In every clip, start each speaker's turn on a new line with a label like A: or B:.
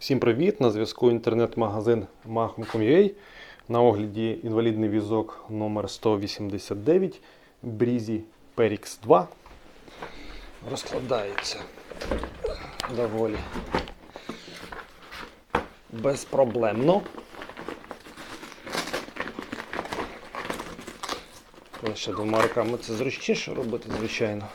A: Всім привіт! На зв'язку інтернет-магазин Mahom.com.ua. На огляді інвалідний візок номер 189 Breezy Perix 2. Розкладається доволі безпроблемно. Лише двома руками це зручніше робити, звичайно.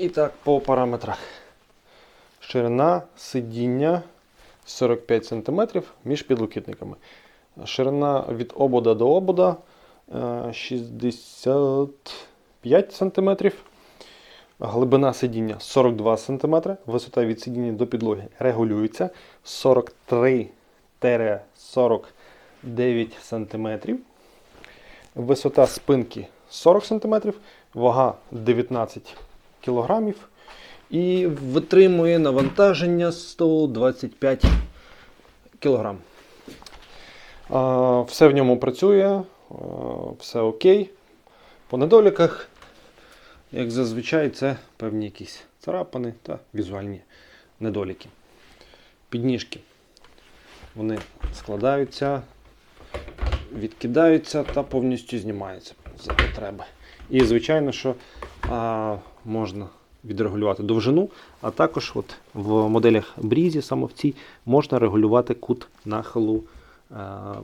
A: І так, по параметрах. Ширина сидіння 45 см між підлокітниками. Ширина від обода до обода е, 65 см. Глибина сидіння 42 см. Висота від сидіння до підлоги регулюється 43-49 см. Висота спинки 40 см, вага 19 см кілограмів і витримує навантаження 125 кілограм. Все в ньому працює, все окей. По недоліках, як зазвичай, це певні якісь царапини та візуальні недоліки. Підніжки. Вони складаються, відкидаються та повністю знімаються за потреби. І, звичайно, що а, можна відрегулювати довжину, а також от в моделях Брізі, саме в цій, можна регулювати кут нахилу а,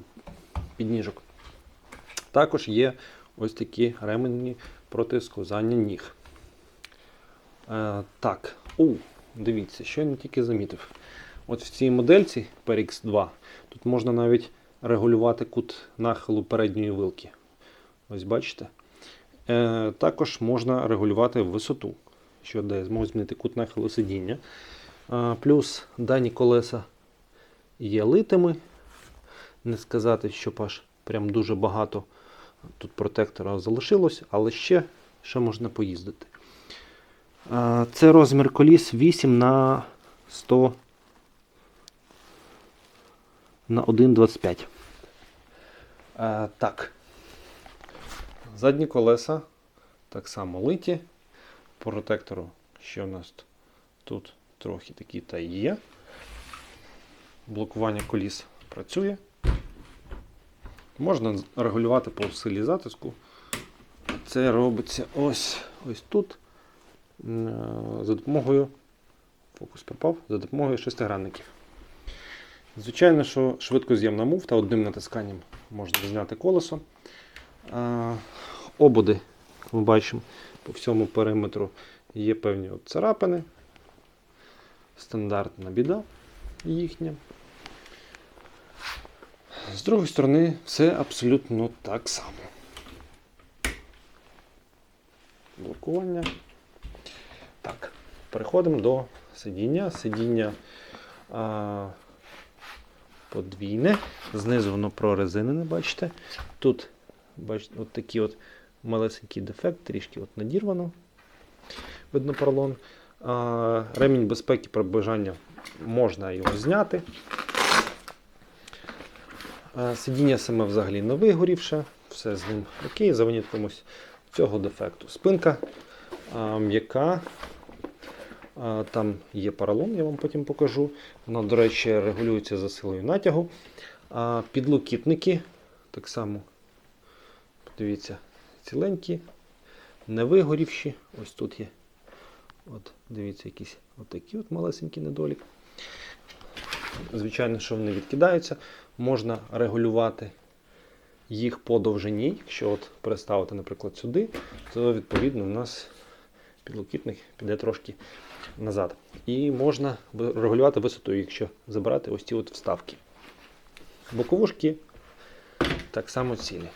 A: підніжок. Також є ось такі ремені проти сковзання ніг. Е, так, у, дивіться, що я не тільки замітив. От в цій модельці PRX 2 тут можна навіть регулювати кут нахилу передньої вилки. Ось бачите? Е, також можна регулювати висоту, що дає змогу змінити кут нахилу сидіння. Е, плюс дані колеса є литими. Не сказати, що аж прям дуже багато тут протектора залишилось, але ще, ще можна поїздити. Е, це розмір коліс 8 на 100 на 1,25. Е, так. Задні колеса так само литі. По протектору ще у нас тут трохи такі та є. Блокування коліс працює. Можна регулювати по силі затиску. Це робиться ось ось тут. За допомогою фокус пропав, за допомогою шестигранників. Звичайно, що швидкоз'ємна муфта одним натисканням можна зняти колесо. Як ми бачимо, по всьому периметру є певні от царапини. Стандартна біда їхня. З другої сторони, все абсолютно так само. Блокування. Так, переходимо до сидіння. Сидіння а, подвійне, знизу воно прорезинене, бачите. Тут бачите, от такий от малесенький дефект, трішки от надірвано. Видно поролон. Ремінь безпеки при бажання можна його зняти. Сидіння саме взагалі не вигорівше, все з ним окей, за виняткомусь цього дефекту. Спинка а, м'яка. Там є поролон, я вам потім покажу. Вона, до речі, регулюється за силою натягу. А, Підлокітники так само, подивіться, ціленькі, не вигорівші. Ось тут є. От, Дивіться, якийсь отакий от малесенький недолік. Звичайно, що вони відкидаються. Можна регулювати їх по довжині. Якщо от переставити, наприклад, сюди, то відповідно у нас підлокітник піде трошки назад. І можна регулювати висоту, якщо забрати ось ці от вставки. Боковушки так само цілі.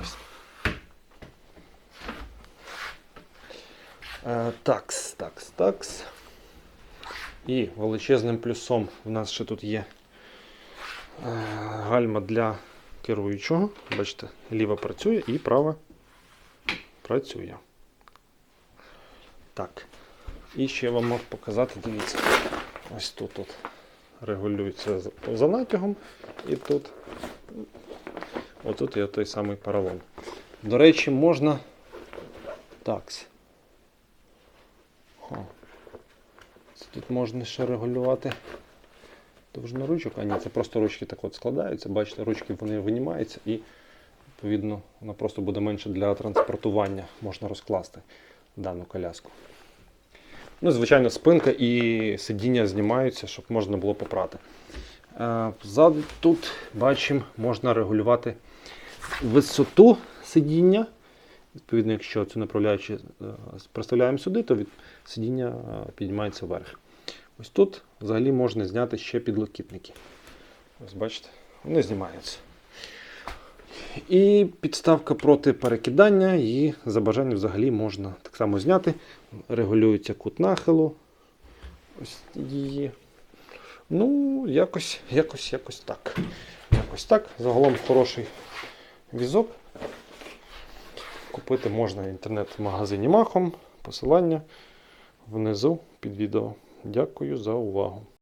A: Ось. Е, Такс, такс, такс. І величезним плюсом в нас ще тут є е, гальма для керуючого. Бачите, ліва працює і права працює. Так. І ще вам можу показати, дивіться, ось тут от регулюється за- за натягом, і тут отут є той самий поролон. До речі, можна такс. Хо. Це тут можна ще регулювати довжину ручок. А ні, це просто ручки так от складаються. Бачите, ручки вони винімаються і відповідно вона просто буде менше для транспортування. Можна розкласти дану коляску. Ну, звичайно, спинка і сидіння знімаються, щоб можна було попрати. Е, Ззаду тут бачимо, можна регулювати висоту сидіння. Відповідно, якщо цю направляючи е, представляємо сюди, то від сидіння е, піднімається вверх. Ось тут взагалі можна зняти ще підлокітники. Ось бачите, вони знімаються. І підставка проти перекидання, її за бажанням взагалі можна так само зняти. Регулюється кут нахилу. Ось її. Ну, якось, якось, якось так. Якось так. Загалом хороший візок. Купити можна в інтернет-магазині Махом. Посилання внизу під відео. Дякую за увагу.